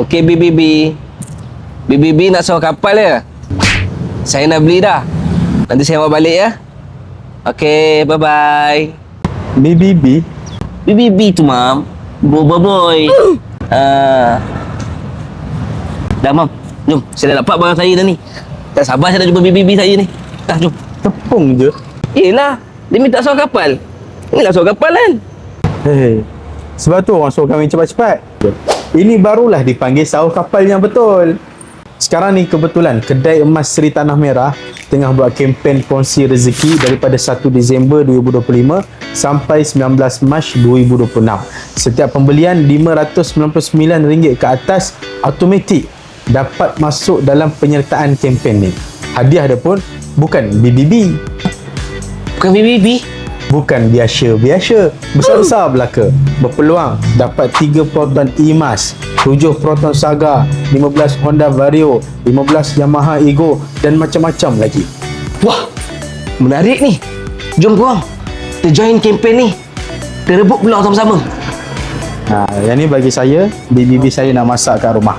Okey BBB. BBB nak sewa kapal ya? Saya nak beli dah. Nanti saya bawa balik ya. Okey, bye bye. BBB? BBB tu mam. Boba boy. Ah. dah mam. Jom, saya dah dapat barang saya dah ni. Tak sabar saya nak jumpa BBB saya ni. Dah jom. Tepung je. Yelah, dia minta sewa kapal. Inilah sewa kapal kan. Hei. Sebab tu orang suruh kami cepat-cepat. Ini barulah dipanggil sahur kapal yang betul. Sekarang ni kebetulan kedai emas Seri Tanah Merah tengah buat kempen kongsi rezeki daripada 1 Disember 2025 sampai 19 Mac 2026. Setiap pembelian RM599 ke atas automatik dapat masuk dalam penyertaan kempen ni. Hadiah dia pun bukan BBB, Bukan BBB. Bukan biasa-biasa. Besar-besar belaka. Berpeluang dapat 3 proton emas, 7 proton Saga, 15 Honda Vario, 15 Yamaha Ego dan macam-macam lagi. Wah, menarik ni. Jom korang. Kita join kempen ni. Kita rebut peluang sama-sama. Ha, yang ni bagi saya, BBB saya nak masak kat rumah.